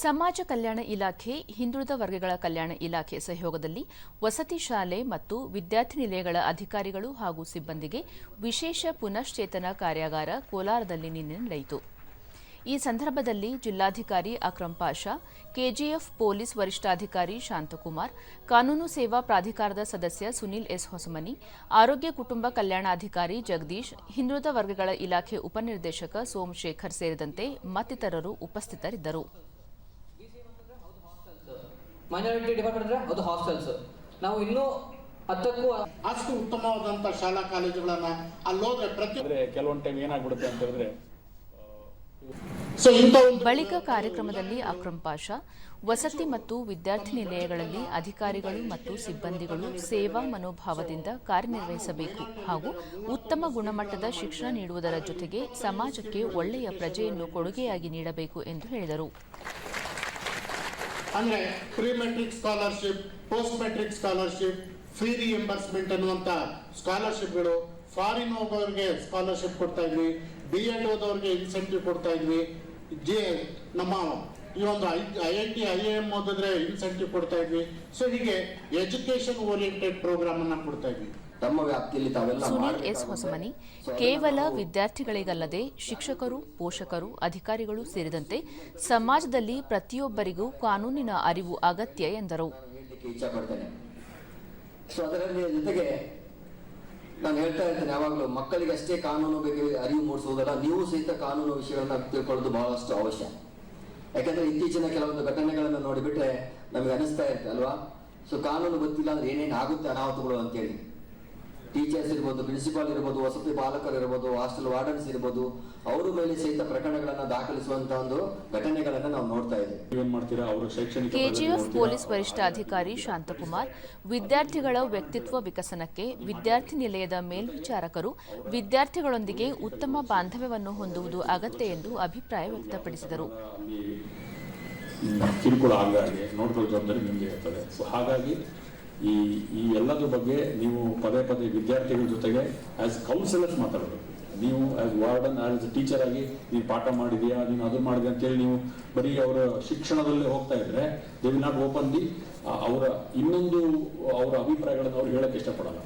ಸಮಾಜ ಕಲ್ಯಾಣ ಇಲಾಖೆ, ಹಿಂದುಳಿದ ವರ್ಗಗಳ ಕಲ್ಯಾಣ ಇಲಾಖೆ ಸಹಯೋಗದಲ್ಲಿ ವಸತಿ ಶಾಲೆ ಮತ್ತು ವಿದ್ಯಾರ್ಥಿ ನಿಲಯಗಳ ಅಧಿಕಾರಿಗಳು ಹಾಗೂ ಸಿಬ್ಬಂದಿಗೆ ವಿಶೇಷ ಪುನಶ್ಚೇತನ ಕಾರ್ಯಾಗಾರ ಕೋಲಾರದಲ್ಲಿ ನಿನ್ನೆ ನಡೆಯಿತು. ಈ ಸಂದರ್ಭದಲ್ಲಿ ಜಿಲ್ಲಾಧಿಕಾರಿ ಅಕ್ರಂ ಪಾಷಾ, ಕೆಜಿಎಫ್ ಪೊಲೀಸ್ ವರಿಷ್ಠಾಧಿಕಾರಿ ಶಾಂತಕುಮಾರ್, ಕಾನೂನು ಸೇವಾ ಪ್ರಾಧಿಕಾರದ ಸದಸ್ಯ ಸುನಿಲ್ ಎಸ್ ಹೊಸಮನಿ, ಆರೋಗ್ಯ ಕುಟುಂಬ ಕಲ್ಯಾಣಾಧಿಕಾರಿ ಜಗದೀಶ್, ಹಿಂದುಳಿದ ವರ್ಗಗಳ ಇಲಾಖೆ ಉಪನಿರ್ದೇಶಕ ಸೋಮಶೇಖರ್ ಸೇರಿದಂತೆ ಮತ್ತಿತರರು ಉಪಸ್ಥಿತರಿದ್ದರು. ಮೈನಾರಿಟಿ ಡಿಪಾರ್ಟ್ಮೆಂಟ್ ಅಂದ್ರೆ ಅದು ಹಾಸ್ಟೆಲ್ಸ್ ನಾವು ಇನ್ನೂ ಹತ್ತಕ್ಕೂ ಅಷ್ಟು ಉತ್ತಮವಾದಂತ ಶಾಲಾ ಕಾಲೇಜುಗಳನ್ನ ಅಲ್ಲಿ ಹೋದ್ರೆ ಪ್ರತಿ ಕೆಲವೊಂದು ಟೈಮ್ ಏನಾಗ್ಬಿಡುತ್ತೆ ಅಂತ ಹೇಳಿದ್ರೆ ಸೊ ಇಂಥ ಒಂದು ಬಳಿಕ ಕಾರ್ಯಕ್ರಮದಲ್ಲಿ ಅಕ್ರಮ್ ಪಾಷಾ ವಸತಿ ಮತ್ತು ವಿದ್ಯಾರ್ಥಿ ನಿಲಯಗಳಲ್ಲಿ ಅಧಿಕಾರಿಗಳು ಮತ್ತು ಸಿಬ್ಬಂದಿಗಳು ಸೇವಾ ಮನೋಭಾವದಿಂದ ಕಾರ್ಯನಿರ್ವಹಿಸಬೇಕು ಹಾಗೂ ಉತ್ತಮ ಗುಣಮಟ್ಟದ ಶಿಕ್ಷಣ ನೀಡುವುದರ ಜೊತೆಗೆ ಸಮಾಜಕ್ಕೆ ಒಳ್ಳೆಯ ಪ್ರಜೆಯನ್ನು ಕೊಡುಗೆಯಾಗಿ ನೀಡಬೇಕು ಎಂದು ಹೇಳಿದರು. ಅಂದ್ರೆ pre matric scholarship post matric scholarship free reimbursement ಅನ್ನುವಂತ ಸ್ಕಾಲರ್ಶಿಪ್ಗಳು ಫಾರಿನ್ ಹೋಗೋರಿಗೆ ಸ್ಕಾಲರ್ಶಿಪ್ ಕೊಡ್ತಾ ಇದ್ವಿ ಬಿ ಎಡ್ ಓದೋರಿಗೆ ಇನ್ಸೆಂಟಿವ್ ಕೊಡ್ತಾ ಇದ್ವಿ. ಜೆ ನಮ್ಮ ಈ ಒಂದು I I T I M ಓದಿದ್ರೆ ಇನ್ಸೆಂಟಿವ್ ಕೊಡ್ತಾ ಇದ್ವಿ. ಸೊ ಹೀಗೆ ಎಜುಕೇಶನ್ ಓರಿಯೆಂಟೆಡ್ ಪ್ರೋಗ್ರಾಮ್ ಅನ್ನ ಕೊಡ್ತಾ ಇದ್ವಿ. ತಮ್ಮ ವ್ಯಾಪ್ತಿಯಲ್ಲಿ ತಾವೆಲ್ಲ ಸುನೀಲ್ ಎಸ್ ಹೊಸಮನಿ ಕೇವಲ ವಿದ್ಯಾರ್ಥಿಗಳಿಗಲ್ಲದೆ ಶಿಕ್ಷಕರು ಪೋಷಕರು ಅಧಿಕಾರಿಗಳು ಸೇರಿದಂತೆ ಸಮಾಜದಲ್ಲಿ ಪ್ರತಿಯೊಬ್ಬರಿಗೂ ಕಾನೂನಿನ ಅರಿವು ಅಗತ್ಯ ಎಂದರು. ಸೊ ಅದರಲ್ಲಿ ಜೊತೆಗೆ ನಾನು ಹೇಳ್ತಾ ಇರ್ತೇನೆ ಯಾವಾಗಲೂ ಮಕ್ಕಳಿಗೆ ಅಷ್ಟೇ ಕಾನೂನು ಬಗ್ಗೆ ಅರಿವು ಮೂಡಿಸುವುದಲ್ಲ ನೀವು ಸಹಿತ ಕಾನೂನು ವಿಷಯಗಳನ್ನ ತಿಳ್ಕೊಳ್ಳೋದು ಬಹಳಷ್ಟು ಅವಶ್ಯ. ಯಾಕಂದ್ರೆ ಇತ್ತೀಚಿನ ಕೆಲವೊಂದು ಘಟನೆಗಳನ್ನು ನೋಡಿಬಿಟ್ರೆ ನಮಗೆ ಅನಿಸ್ತಾ ಇರುತ್ತೆ ಅಲ್ವಾ ಸೊ ಕಾನೂನು ಗೊತ್ತಿಲ್ಲ ಅಂದ್ರೆ ಏನೇನು ಆಗುತ್ತೆ ಅನಾಹುತಗಳು ಅಂತೇಳಿ. ಟೀಚರ್ಸ್ ಇರ್ಬೋದು ಪ್ರಿನ್ಸಿಪಾಲ್ ಇರ್ಬೋದು ವಸತಿ ಪಾಲಕರು ಇರ್ಬೋದು ಹಾಸ್ಟೆಲ್ ವಾರ್ಡನ್ಸ್ ಇರ್ಬೋದು ಅವರ ಮೇಲೆ ಸಹಿತ ಪ್ರಕರಣಗಳನ್ನು ದಾಖಲಿಸುವಂತ ಒಂದು ಘಟನೆಗಳನ್ನು ನಾವು ನೋಡ್ತಾ ಇದ್ದೇವೆ. ಮಾಡ್ತೀರಾ? ಅವರ ಶೈಕ್ಷಣಿಕ ಕೆಜಿಎಫ್? ಪೊಲೀಸ್ ವರಿಷ್ಠಾಧಿಕಾರಿ ಶಾಂತಕುಮಾರ್ ವಿದ್ಯಾರ್ಥಿಗಳ ವ್ಯಕ್ತಿತ್ವ ವಿಕಸನಕ್ಕೆ ವಿದ್ಯಾರ್ಥಿ ನಿಲಯದ ಮೇಲ್ವಿಚಾರಕರು ವಿದ್ಯಾರ್ಥಿಗಳೊಂದಿಗೆ ಉತ್ತಮ ಬಾಂಧವ್ಯವನ್ನು ಹೊಂದುವುದು ಅಗತ್ಯ ಎಂದು ಅಭಿಪ್ರಾಯ ವ್ಯಕ್ತಪಡಿಸಿದರು. ಕಿರುಕುಳ ಆಗದಾಗೆ ನೋಡ್ಕೊಳ್ಳೋ ಜವಾಬ್ದಾರಿ ನಿಮಗೆ ಇರ್ತದೆ. ಸೊ ಹಾಗಾಗಿ ಈ ಈ ಎಲ್ಲದ್ರ ಬಗ್ಗೆ ನೀವು ಪದೇ ಪದೇ ವಿದ್ಯಾರ್ಥಿಗಳ ಜೊತೆಗೆ ಆಸ್ ಕೌನ್ಸಿಲರ್ಸ್ ಮಾತಾಡಬೇಕು. ನೀವು ಆಸ್ ವಾರ್ಡನ್ ಆಸ್ ಟೀಚರ್ ಆಗಿ ನೀವು ಪಾಠ ಮಾಡಿದೆಯಾ, ನೀನು ಅದು ಮಾಡಿದೆ ಅಂತೇಳಿ ನೀವು ಬರೀ ಅವರ ಶಿಕ್ಷಣದಲ್ಲೇ ಹೋಗ್ತಾ ಇದ್ರೆ they will not open the ಅವರ ಇನ್ನೊಂದು, ಅವರ ಅಭಿಪ್ರಾಯಗಳನ್ನು ಅವ್ರು ಹೇಳಕ್ಕೆ ಇಷ್ಟಪಡಲ್ಲ.